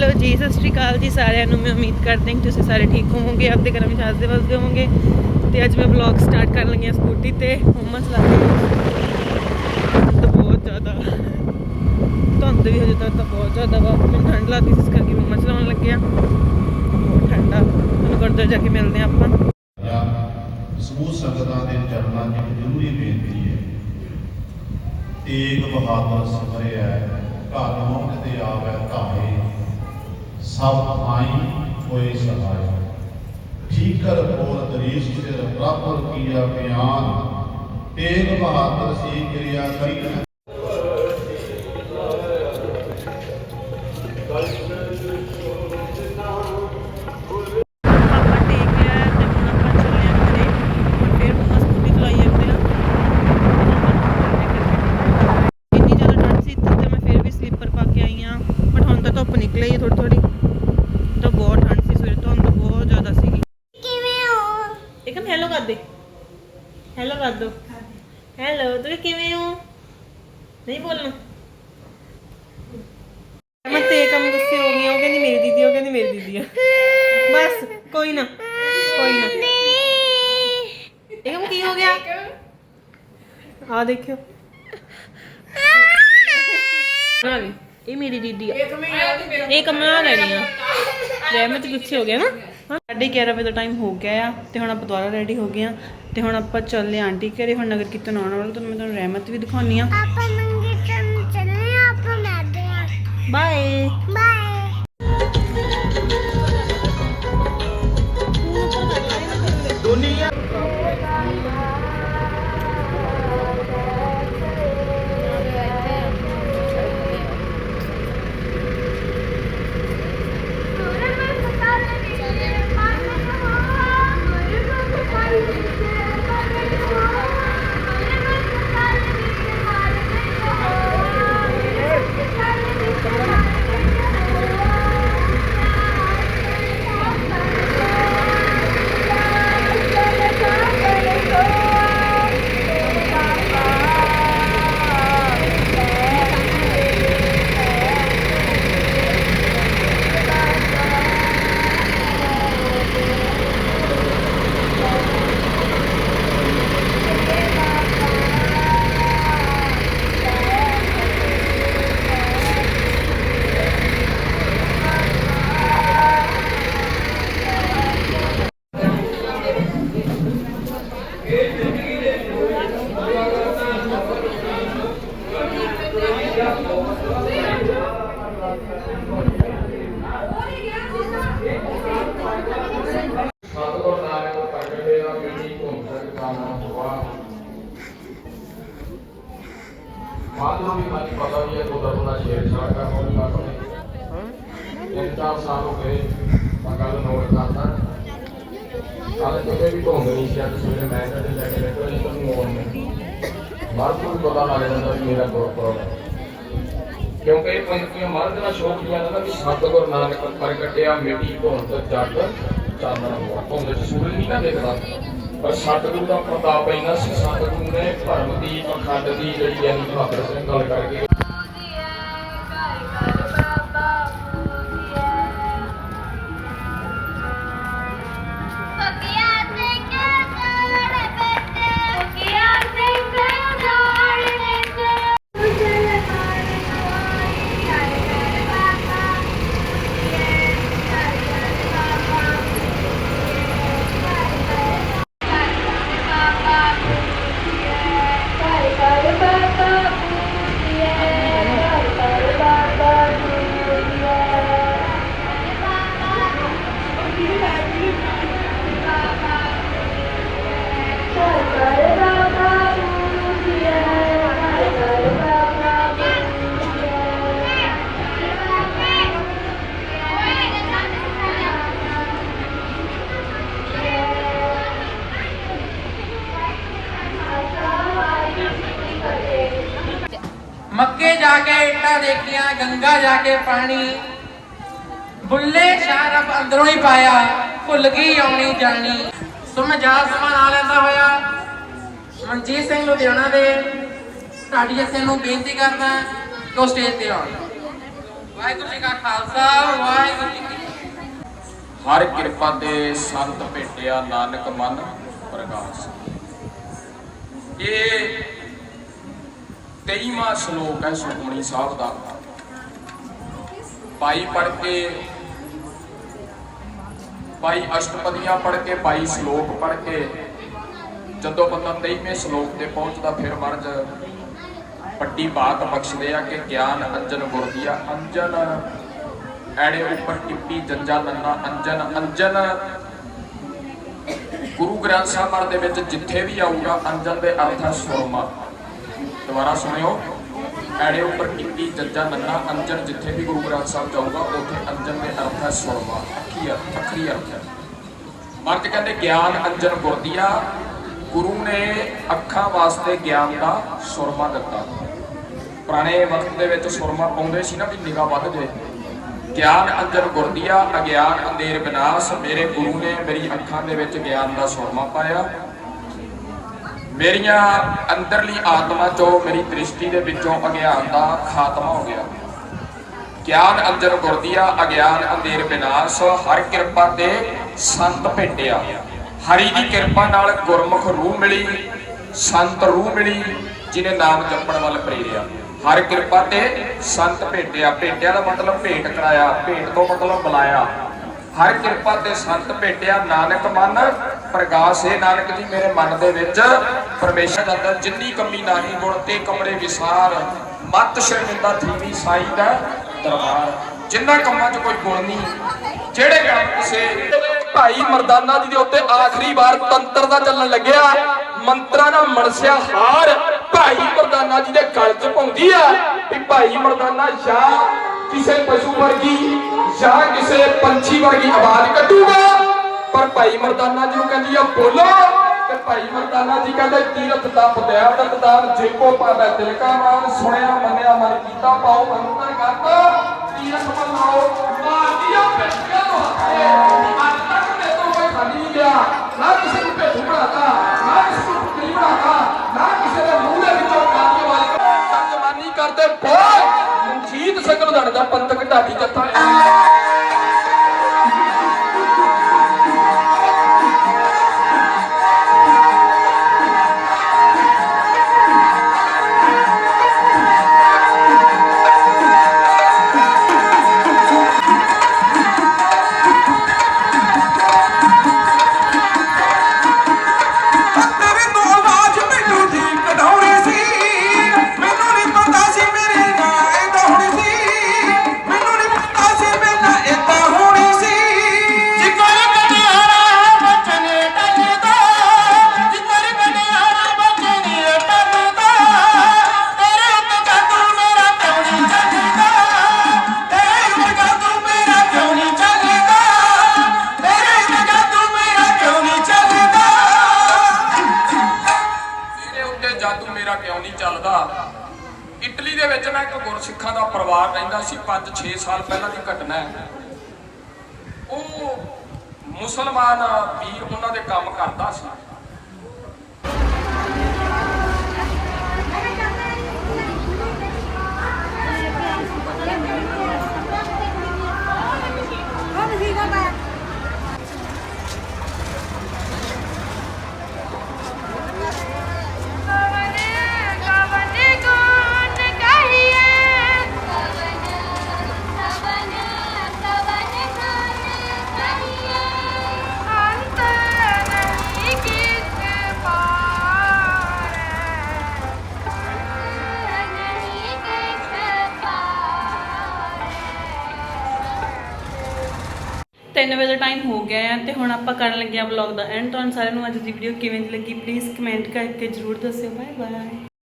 Hello ਜੀ, ਸਤਿ ਸ਼੍ਰੀ ਅਕਾਲ ਜੀ ਸਾਰਿਆਂ ਨੂੰ, ਮੈਂ ਉਮੀਦ ਕਰਦੀ ਹਾਂ ਕਿ ਤੁਸੀਂ ਸਾਰੇ ਠੀਕ ਹੋਵੋਗੇ, ਆਪਦੇ ਘਰਾਂ ਵਿੱਚ ਹੱਸਦੇ ਵਸਦੇ ਹੋਵੋਗੇ। ਤੇ ਅੱਜ ਮੈਂ ਵਲੌਗ ਸਟਾਰਟ ਕਰਨ ਲੱਗੀ ਹਾਂ ਸਕੂਟੀ ਤੇ ਹੁਮਸ ਲੱਗ ਰਹੀ ਹੈ ਤਾਂ ਬਹੁਤ ਜ਼ਿਆਦਾ ਧੁੰਦ ਵੀ ਹਜੇ ਤੱਕ ਤਾਂ ਬਹੁਤ ਜ਼ਿਆਦਾ ਵਾ, ਮੈਨੂੰ ਠੰਡ ਲੱਗਦੀ ਸੀ, ਇਸ ਕਰਕੇ ਮੈਂ ਹੁਮਸ ਲਾਉਣ ਲੱਗਿਆ। ਬਹੁਤ ਠੰਡਾ ਤੁਹਾਨੂੰ ਗੁਰਦੁਆਰੇ ਜਾ ਕੇ ਮਿਲਦੇ ਹਾਂ ਆਪਾਂ। ਜਾਂ ਸਮੂਹ ਸੰਗਤਾਂ ਦੇ ਚਰਨਾਂ 'ਚ ਇੱਕ ਜ਼ਰੂਰੀ ਬੇਨਤੀ ਹੈ। ਤੇਗ ਬਹਾਦਰ ਸਿਮਰਿਆ ਘਰ ਮੋਹ ਤੇ ਆਵੈ ਧਾਰੇ ਸਭ ਆਈ ਹੋਏ ਸਹਾਇ ਠੀਕਰ ਬੋਲ ਦਰੀਸ਼ ਸਿਰ ਪ੍ਰਭਰ ਕੀਆ ਬਿਆਨ। ਤੇਗ ਬਹਾਦਰ ਸੀ ਕਿਰਿਆ ਕਰੀ। ਨਹੀਂ ਬੋਲਣਾ। ਮੈਂ ਤੇ ਕੰਮ ਗੁੱਸੇ ਹੋ ਗਈ ਉਹ ਕਹਿੰਦੀ ਮੇਰੀ ਦੀਦੀ ਉਹ ਕਹਿੰਦੀ ਮੇਰੀ ਦੀਦੀ ਆ। ਬਸ ਕੋਈ ਨਾ ਕੋਈ ਨਾ। ਇੱਕਮ ਕੀ ਹੋ ਗਿਆ? ਆ ਦੇਖਿਓ। ਆ ਗਈ ਇਹ ਮੇਰੀ ਦੀਦੀ ਆ। ਇਹ ਕਮਾ ਲੈਣੀ ਆ। ਰਹਿਮਤ ਗੁੱਸੇ ਹੋ ਗਿਆ ਨਾ। ਸਾਢੇ 11 ਵਜੇ ਦਾ ਟਾਈਮ ਹੋ ਗਿਆ ਆ ਤੇ ਹੁਣ ਆਪਾਂ ਦੁਬਾਰਾ ਰੈਡੀ ਹੋ ਗਏ ਆ। ਤੇ ਹੁਣ ਆਪਾਂ ਚੱਲੇ ਆਂਟੀ ਘਰੇ ਹੁਣ ਨਗਰ ਕੀਰਤਨ ਆਉਣ ਵਾਲਾ ਤਾਂ ਮੈਂ ਤੁਹਾਨੂੰ ਰਹਿਮਤ ਵੀ ਦਿਖਾਉਣੀ ਆ। ਆਪਾਂ ਆ ਬਾਏ ਮਾਤਰੂ ਵੀ ਮਨ ਪਤਾ ਵੀ ਹੈ ਦੋ ਦਰੋਂ ਦਾ ਸ਼ੇਰ ਛਾੜ ਕਰ ਹੋਣੀ ਨਾ ਕਰੇ ਇੰਤਾ ਸਾਨੂੰ ਤਾਂ ਗੱਲ ਨੋਟ ਕਰਦਾ ਕੱਲ ਕਿਤੇ ਵੀ ਧੁੰਦ ਨਹੀਂ ਸੀ ਸਵੇਰੇ ਮੈਂ ਕਦੇ ਲੈ ਕੇ ਨਿਕਲੀ ਤੁਹਾਨੂੰ ਮੋੜ ਨਹੀਂ ਮਾਤਰੂ ਨੂੰ ਪਤਾ ਲੱਗ ਜਾਂਦਾ ਵੀ ਮੇਰਾ ਗੁਰਪੁਰਬ ਹੈ ਕਿਉਂਕਿ ਪੰਕਤੀਆਂ ਮਰਦ ਦਾ ਸ਼ੋਕ ਜਿਹਾ ਨਾ ਕਿ ਸਤਿਗੁਰ ਨਾਨਕ ਪ੍ਰਗਟਿਆ ਮਿੱਟੀ ਧੁੰਦ ਜੱਟ ਚਾਨਣ ਹੋਆ ਧੁੰਦ ਚ ਸੂਰਜ ਨਹੀਂ ਨਾ ਦਿਖਦਾ। ਪਰ ਸਤਿਗੁਰੂ ਦਾ ਪ੍ਰਤਾਪ ਇੰਨਾ ਸੀ, ਸਤਿਗੁਰੂ ਨੇ ਧਰਮ ਦੀ, ਪਖੰਡ ਦੀ ਜਿਹੜੀ ਹੈ ਬਹਾਦਰ ਸਿੰਘ ਗੱਲ ਕਰਕੇ ਮੱਕੇ ਇੱਟਾਂ ਦੇਖੀਆਂ ਗੰਗਾ ਜਾ ਕੇ ਪਾਣੀ। ਬੁੱਲੇ ਸ਼ਾਹ ਰੱਬ ਅੰਦਰੋਂ ਹੀ ਪਾਇਆ ਭੁੱਲ ਗਈ ਆਉਣੀ ਜਾਣੀ। ਸੋ ਮੈਂ ਜਾ ਸਮਾਂ ਨਾ ਲੈਂਦਾ ਹੋਇਆ ਮਨਜੀਤ ਸਿੰਘ ਲੁਧਿਆਣਾ ਦੇ। ਸਾਡੀ ਜਥੇ ਨੂੰ ਬੇਨਤੀ ਕਰਦਾ ਕਿ ਉਹ ਸਟੇਜ ਤੇ ਆਉਣ। ਵਾਹਿਗੁਰੂ ਜੀ ਕਾ ਖਾਲਸਾ ਵਾਹਿਗੁਰੂ ਜੀ ਕੀ ਹਰ ਕਿਰਪਾ ਤੇ ਸੰਤ ਭੇਟਿਆ ਨਾਨਕ ਮਨ ਪ੍ਰਗਾਸ। ਇਹ 23ਵਾਂ ਸ਼ਲੋਕ ਹੈ ਸੁਖਮਣੀ ਸਾਹਿਬ ਦਾ। ਭਾਈ ਪੜ ਕੇ, ਭਾਈ ਅਸ਼ਟਪਦੀਆਂ ਪੜ ਕੇ, ਭਾਈ ਸ਼ਲੋਕ ਪੜ ਕੇ, ਜਦੋਂ ਬੰਦਾ 23ਵੇਂ ਸ਼ਲੋਕ ਤੇ ਪਹੁੰਚਦਾ ਫਿਰ ਮਰਜ ਪੱਟੀ ਬਾਤ ਬਖਸ਼ਦੇ ਆ ਕਿ ਗਿਆਨ ਅੰਜਨ ਗੁਰਦੀਆ ਅੰਜਨ ਐੜੇ ਉੱਪਰ ਟਿੱਪੀ ਜੰਜਾ ਨੰਨਾ ਅੰਜਨ ਅੰਜਨ ਗੁਰੂ ਗ੍ਰੰਥ ਸਾਹਿਬ ਦੇ ਵਿੱਚ ਜਿੱਥੇ ਵੀ ਆਊਗਾ, ਅੰਜਨ ਦੇ ਅਰਥ ਹੈ ਸੁਰਮਾ। ਦੁਬਾਰਾ ਸੁਣਿਓ। ਐੜੇ ਉੱਪਰ ਟਿੱਪੀ ਜੱਜਾ ਨੰਨਾ ਅੰਜਨ ਜਿੱਥੇ ਵੀ ਗੁਰੂ ਗ੍ਰੰਥ ਸਾਹਿਬ ਜਾਊਗਾ, ਉੱਥੇ ਅੰਜਨ ਦੇ ਅਰਥ ਹੈ ਸੁਰਮਾ ਅੱਖੀ ਅਰਥ, ਅੱਖਰੀ ਅਰਥ ਹੈ। ਮਰਦ ਕਹਿੰਦੇ ਗਿਆਨ ਅੰਜਨ ਗੁਰਦੀਆ, ਗੁਰੂ ਨੇ ਅੱਖਾਂ ਵਾਸਤੇ ਗਿਆਨ ਦਾ ਸੁਰਮਾ ਦਿੱਤਾ। ਪੁਰਾਣੇ ਵਕਤ ਦੇ ਵਿੱਚ ਸੁਰਮਾ ਪਾਉਂਦੇ ਸੀ ਨਾ ਵੀ ਨਿਗਾਹ ਵੱਧ ਜੇ ਗਿਆਨ ਅੰਜਨ ਗੁਰਦੀਆ, ਅਗਿਆਨ ਅੰਧੇਰ ਵਿਨਾਸ਼ ਮੇਰੇ ਗੁਰੂ ਨੇ ਮੇਰੀ ਅੱਖਾਂ ਦੇ ਵਿੱਚ ਗਿਆਨ ਦਾ ਸੁਰਮਾ ਪਾਇਆ। ਮੇਰੀਆਂ ਅੰਦਰਲੀ ਆਤਮਾ ਚੋਂ ਮੇਰੀ ਦ੍ਰਿਸ਼ਟੀ ਦੇ ਵਿੱਚੋਂ ਅਗਿਆਨ ਦਾ ਖਾਤਮਾ ਹੋ ਗਿਆ। ਗਿਆਨ ਅੰਜਨ ਗੁਰਦੀਆ ਅਗਿਆਨ ਅੰਧੇਰ ਵਿਨਾਸ਼, ਹਰ ਕਿਰਪਾ ਤੇ ਸੰਤ ਭੇਟਿਆ। ਹਰੀ ਦੀ ਕਿਰਪਾ ਨਾਲ ਗੁਰਮੁਖ ਰੂਹ ਮਿਲੀ, ਸੰਤ ਰੂਹ ਮਿਲੀ ਜਿਨੇ ਨਾਮ ਜਪਣ ਵੱਲ ਪ੍ਰੇਰਿਆ। ਹਰ ਕਿਰਪਾ ਤੇ ਸੰਤ ਭੇਟਿਆ। ਭੇਟਿਆ ਦਾ ਮਤਲਬ ਭੇਟ ਕਰਾਇਆ, ਭੇਟ ਤੋਂ ਮਤਲਬ ਬੁਲਾਇਆ। ਹਰ ਕਿਰਪਾ ਤੇ ਸੰਤ ਭੇਟਿਆ। ਨਾਨਕ ਮਨ ਪ੍ਰਗਾਸ ਹੈ। ਨਾਨਕ ਜੀ, ਮੇਰੇ ਮਨ ਦੇ ਵਿੱਚ ਪਰਮੇਸ਼ਰ ਦਾ ਦਰ ਜਿੰਨੀ ਕਮੀ ਨਾਹੀ ਗੁਣ ਤੇ ਕਮਰੇ ਵਿਸਾਰ, ਮਤ ਸ਼ਰਮਿੰਦਾ ਥੀਵੀ ਸਾਈ ਦਾ ਦਰਬਾਰ। ਜਿੰਨਾ ਕੰਮਾਂ 'ਚ ਕੋਈ ਗੁਣ ਨਹੀਂ, ਜਿਹੜੇ ਕੰਮ ਕਿਸੇ ਭਾਈ ਮਰਦਾਨਾ ਜੀ ਦੇ ਉੱਤੇ ਆਖਰੀ ਵਾਰ ਤੰਤਰ ਦਾ ਚੱਲਣ ਲੱਗਿਆ, ਮੰਤਰਾਂ ਨਾਲ ਮਨਸਿਆ ਹਾਰ ਭਾਈ ਮਰਦਾਨਾ ਜੀ ਦੇ ਗਲ 'ਚ ਪਾਉਂਦੀ ਆ ਵੀ ਭਾਈ ਮਰਦਾਨਾ ਜਾਂ ਕਿਸੇ ਪਸ਼ੂ ਵਰਗੀ ਜਾਂ ਕਿਸੇ ਪੰਛੀ ਵਰਗੀ ਆਵਾਜ਼ ਕੱਢੂਗਾ। ਭਾਈ ਮਰਦਾਨਾ ਜੀ ਨੂੰ ਕਹਿੰਦੀ ਆ, ਬੋਲੋ। ਤੇ ਭਾਈ ਮਰਦਾਨਾ ਜੀ ਕਹਿੰਦੇ, ਤੀਰਥ ਦਾ ਪਦਿਆ ਦਰਦਾਰ ਜੇਕੋ ਪਾਵੇ ਦਿਲ ਮਾਨ, ਸੁਣਿਆ, ਮੰਨਿਆ, ਮਨ ਕੀਤਾ ਪਾਉ ਅੰਤਰ ਕਰਤ। ਤੀਰਥ ਮਨਾਓ ਮਾਰਦੀਆਂ ਬੈਠੀਆਂ ਨੂੰ ਹੱਥੇ ਅੱਜ ਤੱਕ ਤੇ ਤੋਂ ਕੋਈ ਖਾਲੀ ਨਹੀਂ ਗਿਆ। ਨਾ ਕਿਸੇ ਨੂੰ ਭੇਜੂ ਬਣਾਤਾ ਸੀ 5-6 ਸਾਲ ਪਹਿਲਾਂ ਦੀ ਘਟਨਾ ਹੈ। ਉਹ ਮੁਸਲਮਾਨ ਵੀ ਉਹਨਾਂ ਦੇ ਕੰਮ ਕਰਦਾ ਸੀ। ਤਿੰਨ ਵਜੇ ਦਾ ਟਾਈਮ ਹੋ ਗਿਆ ਹੈ ਤੇ ਹੁਣ ਆਪਾਂ ਕਰਨ ਲੱਗੇ ਆ ਵਲੌਗ ਦਾ ਐਂਡ ਤੁਹਾਨੂੰ ਸਾਰਿਆਂ ਨੂੰ ਅੱਜ ਦੀ ਵੀਡੀਓ ਕਿਵੇਂ ਦੀ ਲੱਗੀ ਪਲੀਜ਼ ਕਮੈਂਟ ਕਰਕੇ ਜਰੂਰ ਦੱਸਿਓ। Bye bye